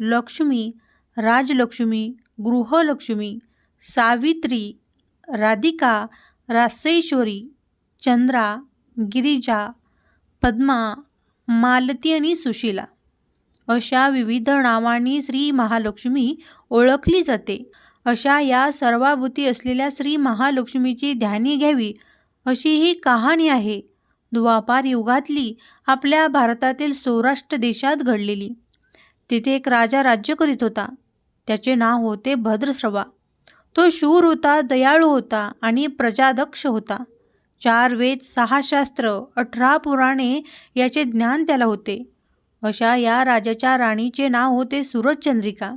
लक्ष्मी राजलक्ष्मी गृहलक्ष्मी सावित्री राधिका रासेश्वरी चंद्रा गिरिजा पद्मा मालती आणि सुशीला. अशा विविध नावांनी श्री महालक्ष्मी ओळखली जाते. अशा या सर्वाभूती असलेल्या श्री महालक्ष्मीची ध्यानी घ्यावी अशी ही कहाणी आहे. द्वापार युगातली आपल्या भारतातील सौराष्ट्र देशात घडलेली. तिथे एक राजा राज्य करीत होता. त्याचे नाव होते भद्रश्रवा. तो शूर होता दयाळू होता आणि प्रजादक्ष होता. चार वेद सहा शास्त्र अठरा पुराणे याचे ज्ञान त्याला होते. अशा या राजाच्या राणीचे नाव होते सूरजचंद्रिका.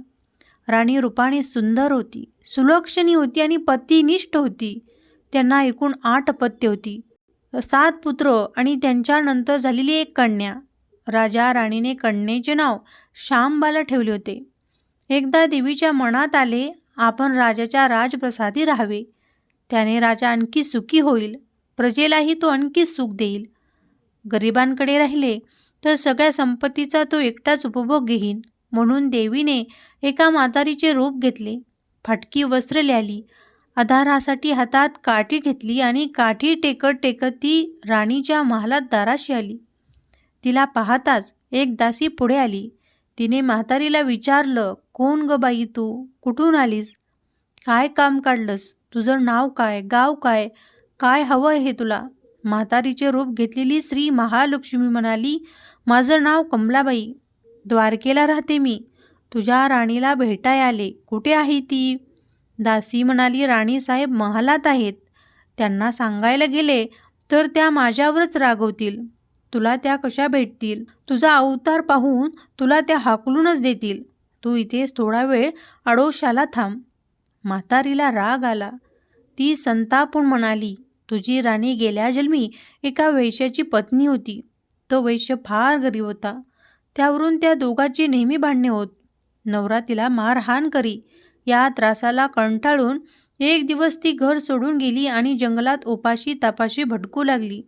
राणी रूपाने सुंदर होती सुलक्षणी होती आणि पतिनिष्ठ होती. त्यांना एकूण आठ अपत्य होती. सात पुत्र आणि त्यांच्यानंतर झालेली एक कन्या. राजा राणीने कण्णेचे नाव श्यामबाला ठेवले होते. एकदा देवीच्या मनात आले आपण राजाच्या राजप्रसादी राहावे. त्याने राजा आणखी सुखी होईल. प्रजेलाही तो आणखी सुख देईल. गरिबांकडे राहिले तर सगळ्या संपत्तीचा तो एकटाच उपभोग घेईन. म्हणून देवीने एका म्हातारीचे रूप घेतले. फाटकी वस्त्र लिहाली आधारासाठी हातात काठी घेतली आणि काठी टेकत टेकत ती राणीच्या महालात दाराशी आली. तिला पाहताच एक दासी पुढे आली. तिने म्हातारीला विचारलं कोण ग बाई तू? कुठून आलीस? काय काम काढलंस? तुझं नाव काय? गाव काय? काय हवं आहे तुला? म्हातारीचे रूप घेतलेली श्री महालक्ष्मी म्हणाली माझं नाव कमलाबाई. द्वारकेला राहते मी. तुझ्या राणीला भेटाय आले. कुठे आहे ती? दासी म्हणाली राणीसाहेब महालात आहेत. त्यांना सांगायला गेले तर त्या माझ्यावरच रागवतील. तुला त्या कशा भेटतील? तुझा अवतार पाहून तुला त्या हाकलूनच देतील. तू इथेच थोडा वेळ आडोशाला थांब. म्हातारीला राग आला. ती संतापून म्हणाली तुझी राणी गेल्या जन्मी एका वैश्याची पत्नी होती. तो वैश्य फार गरीब होता. त्यावरून त्या दोघांची नेहमी भांडणे होत. नवरा तिला मारहाण करी. या त्रासाला कंटाळून एक दिवस ती घर सोडून गेली आणि जंगलात उपाशी तापाशी भटकू लागली.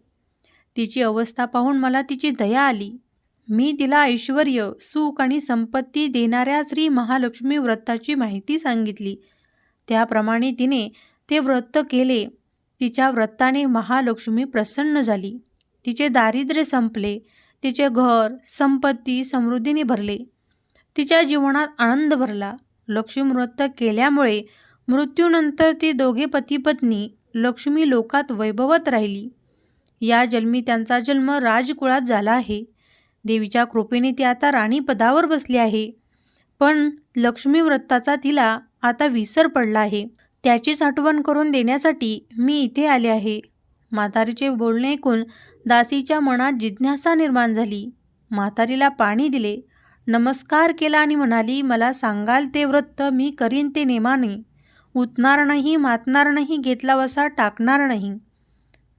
तिची अवस्था पाहून मला तिची दया आली. मी तिला ऐश्वर सुख आणि संपत्ती देणाऱ्या श्री महालक्ष्मी व्रताची माहिती सांगितली. त्याप्रमाणे तिने ते व्रत केले. तिच्या व्रताने महालक्ष्मी प्रसन्न झाली. तिचे दारिद्र्य संपले. तिचे घर संपत्ती समृद्धीने भरले. तिच्या जीवनात आनंद भरला. लक्ष्मी व्रत केल्यामुळे मृत्यूनंतर ती दोघे पती पत्नी लक्ष्मी लोकात वैभवत राहिली. या जन्मी त्यांचा जन्म राजकुळात झाला आहे. देवीच्या कृपेने ती आता राणीपदावर बसली आहे. पण लक्ष्मी व्रताचा तिला आता विसर पडला आहे. त्याचीच आठवण करून देण्यासाठी मी इथे आले आहे. म्हातारीचे बोलणे ऐकून दासीच्या मनात जिज्ञासा निर्माण झाली. म्हातारीला पाणी दिले. नमस्कार केला आणि म्हणाली मला सांगाल ते व्रत मी करीन ते नेमाने. उतणार नाही मातणार नाही घेतला वसा टाकणार नाही.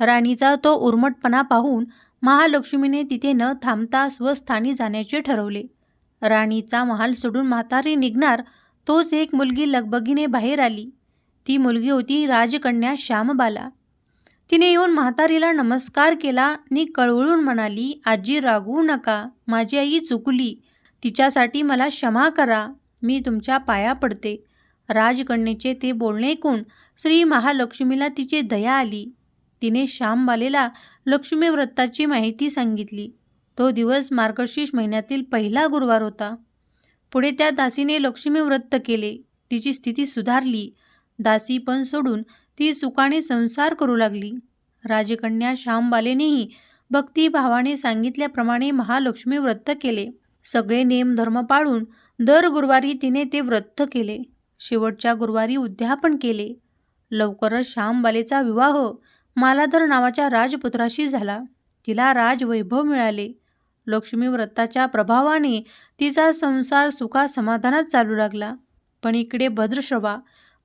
राणीचा तो उर्मटपणा पाहून महालक्ष्मीने तिथे न थांबता स्वस्थानी जाण्याचे ठरवले. राणीचा महाल सोडून म्हातारी निघणार तोच एक मुलगी लगबगीने बाहेर आली. ती मुलगी होती राजकन्या श्यामबाला. तिने येऊन म्हातारीला नमस्कार केला आणि कळवळून म्हणाली आजी रागवू नका. माझी आई चुकली. तिच्यासाठी मला क्षमा करा. मी तुमच्या पाया पडते. राजकन्येचे ते बोलणे ऐकून श्री महालक्ष्मीला तिची दया आली. तिने श्यामबालेला लक्ष्मी व्रताची माहिती सांगितली. तो दिवस मार्गशीर्ष महिन्यातील पहिला गुरुवार होता. पुढे त्या दासीने लक्ष्मी व्रत केले. तिची स्थिती सुधारली. दासी पण सोडून ती सुखाने संसार करू लागली. राजकन्या श्यामबालेनेही भक्तिभावाने सांगितल्याप्रमाणे महालक्ष्मी व्रत केले. सगळे नेम धर्म पाळून दर गुरुवारी तिने ते व्रत केले. शेवटच्या गुरुवारी उद्यापन केले. लवकरच श्यामबालेचा विवाह मालाधर नावाच्या राजपुत्राशी झाला. तिला राजवैभव मिळाले. लक्ष्मी व्रताच्या प्रभावाने तिचा संसार सुखासमाधानात चालू लागला. पण इकडे भद्रश्रवा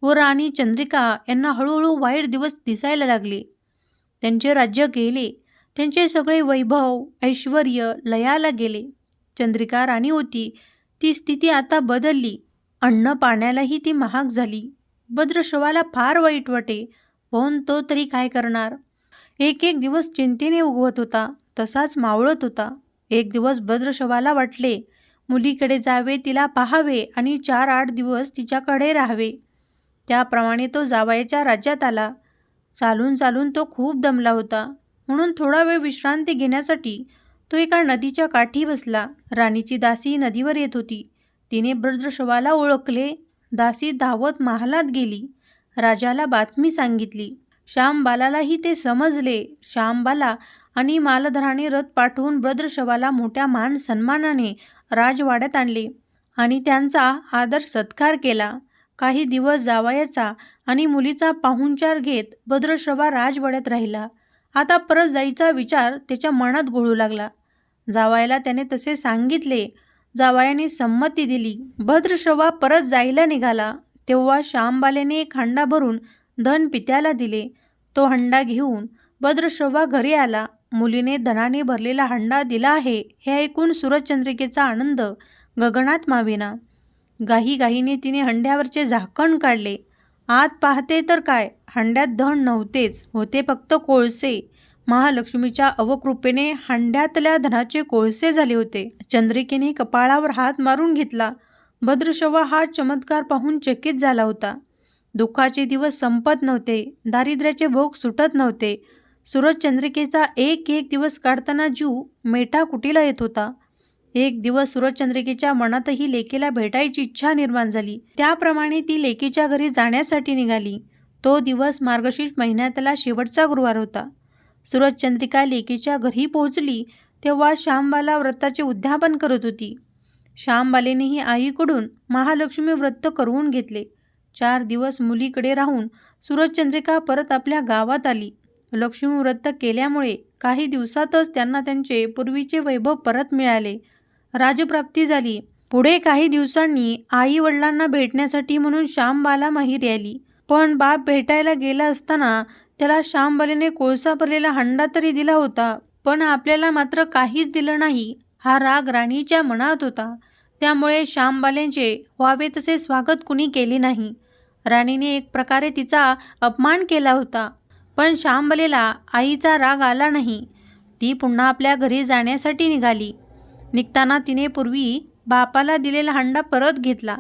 व राणी चंद्रिका यांना हळूहळू वाईट दिवस दिसायला लागले. त्यांचे राज्य गेले. त्यांचे सगळे वैभव ऐश्वर लयाला गेले. चंद्रिका राणी होती. ती स्थिती आता बदलली. अन्न पाण्यालाही ती महाग झाली. भद्रश्रवाला फार वाईट वाटे. पण तो तरी काय करणार? एक एक दिवस चिंतेने उगवत होता तसाच मावळत होता. एक दिवस भद्रशवाला वाटले मुलीकडे जावे तिला पाहावे आणि चार आठ दिवस तिच्याकडे राहावे. त्याप्रमाणे तो जावायच्या राज्यात आला. चालून चालून तो खूप दमला होता. म्हणून थोडा वेळ विश्रांती घेण्यासाठी तो एका नदीच्या काठी बसला. राणीची दासी नदीवर येत होती. तिने भद्रशवाला ओळखले. दासी धावत महालात गेली. राजाला बातमी सांगितली. श्यामबालालाही ते समजले. श्यामबाला आणि मालधराने रथ पाठवून भद्रशवाला मोठ्या मान सन्मानाने राजवाड्यात आणले आणि त्यांचा आदर सत्कार केला. काही दिवस जावायचा आणि मुलीचा पाहुणचार घेत भद्रश्रवा राजवाड्यात राहिला. आता परत जायचा विचार त्याच्या मनात घोळू लागला. जावायला त्याने तसे सांगितले. जावायाने संमती दिली. भद्रश्रवा परत जायला निघाला. तेव्हा श्यामबालेने एक हंडा भरून धन पित्याला दिले. तो हंडा घेऊन भद्रश्रवा घरी आला. मुलीने धनाने भरलेला हंडा दिला आहे हे ऐकून सूरजचंद्रिकेचा आनंद गगनात मावेना. गाही गाहीने तिने हंड्यावरचे झाकण काढले. आत पाहते तर काय? हंड्यात धन नव्हतेच होते फक्त कोळसे. महालक्ष्मीच्या अवकृपेने हंड्यातल्या धनाचे कोळसे झाले होते. चंद्रिकेने कपाळावर हात मारून घेतला. भद्रशवा हा चमत्कार पाहून चकित झाला होता. दुःखाचे दिवस संपत नव्हते दारिद्र्याचे भोग सुटत नव्हते. सूरजचंद्रिकेचा एक एक दिवस काढताना जीव मेठा कुटीला येत होता. एक दिवस सूरजचंद्रिकेच्या मनातही लेकीला भेटायची इच्छा निर्माण झाली. त्याप्रमाणे ती लेकीच्या घरी जाण्यासाठी निघाली. तो दिवस मार्गशीर्ष महिन्यातला शेवटचा गुरुवार होता. सूरजचंद्रिका लेकीच्या घरी पोहोचली तेव्हा श्यामबाला व्रताचे उद्यापन करत होती. श्यामबालेनेही आईकडून महालक्ष्मी व्रत करवून घेतले. चार दिवस मुलीकडे राहून सूरजचंद्रिका परत आपल्या गावात आली. लक्ष्मी व्रत केल्यामुळे काही दिवसातच त्यांना त्यांचे पूर्वीचे वैभव परत मिळाले. राजप्राप्ती झाली. पुढे काही दिवसांनी आई वडिलांना भेटण्यासाठी म्हणून श्यामबाला माहीर आली पण बाप भेटायला गेला असताना त्याला श्यामबालेने कोळसा भरलेला हंडा तरी दिला होता. पण आपल्याला मात्र काहीच दिलं नाही. हा राग राणीच्या मनात होता. त्यामुळे श्यामबालेंचे व्हावे तसे स्वागत कुणी केले नाही. राणीने एक प्रकारे तिचा अपमान केला होता. पण श्यामबलेला आईचा राग आला नाही. ती पुन्हा आपल्या घरी जाण्यासाठी निघाली. निघताना तिने पूर्वी बापाला दिलेला हंडा परत घेतला.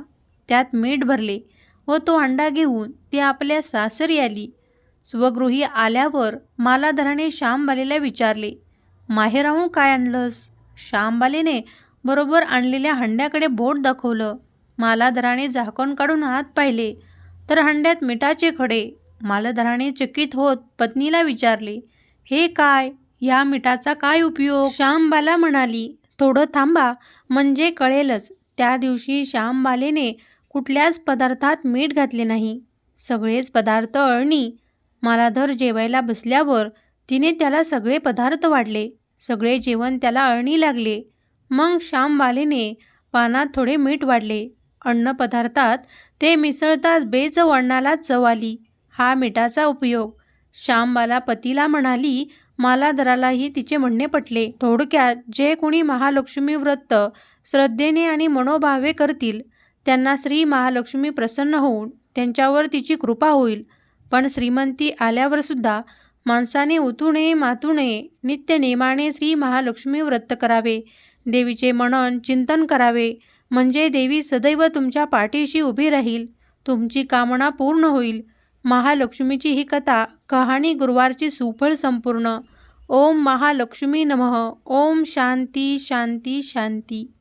त्यात मीठ भरले व तो हंडा घेऊन ती आपल्या सासरी आली. स्वगृही आल्यावर मालाधराने श्यामबालेला विचारले माहेराहून काय आणलंस? श्यामबालेने बरोबर आणलेल्या हंड्याकडे बोट दाखवलं. मालाधराने झाकण काढून हात पाहिले. तर हंड्यात मिठाचे खडे. मालधराने चकित होत पत्नीला विचारले हे काय? या मिठाचा काय उपयोग? श्यामबाला म्हणाली थोडं थांबा म्हणजे कळेलच. त्या दिवशी श्यामबालेने कुठल्याच पदार्थात मीठ घातले नाही. सगळेच पदार्थ अळणी. मालाधर जेवायला बसल्यावर तिने त्याला सगळे पदार्थ वाढले. सगळे जेवण त्याला अळणी लागले. मग श्यामबालेने पानात थोडे मीठ वाढले. अन्नपदार्थात ते मिसळताच बेचव अन्नाला चव आली. हा मिठाचा उपयोग. श्यामबाला पतीला म्हणाली मालादरालाही तिचे म्हणणे पटले. थोडक्यात जे कोणी महालक्ष्मी व्रत श्रद्धेने आणि मनोभावे करतील त्यांना श्री महालक्ष्मी प्रसन्न होऊन त्यांच्यावर तिची कृपा होईल. पण श्रीमंती आल्यावर सुद्धा माणसाने उतू नये मातू नये श्री महालक्ष्मी व्रत करावे. देवीचे मनन चिंतन करावे. म्हणजे देवी सदैव तुमच्या पाठीशी उभी राहील. तुमची कामना पूर्ण होईल. महालक्ष्मीची ही कथा कहाणी गुरुवारची सुफळ संपूर्ण. ओम महालक्ष्मी नमः. ओम शांती शांती शांती.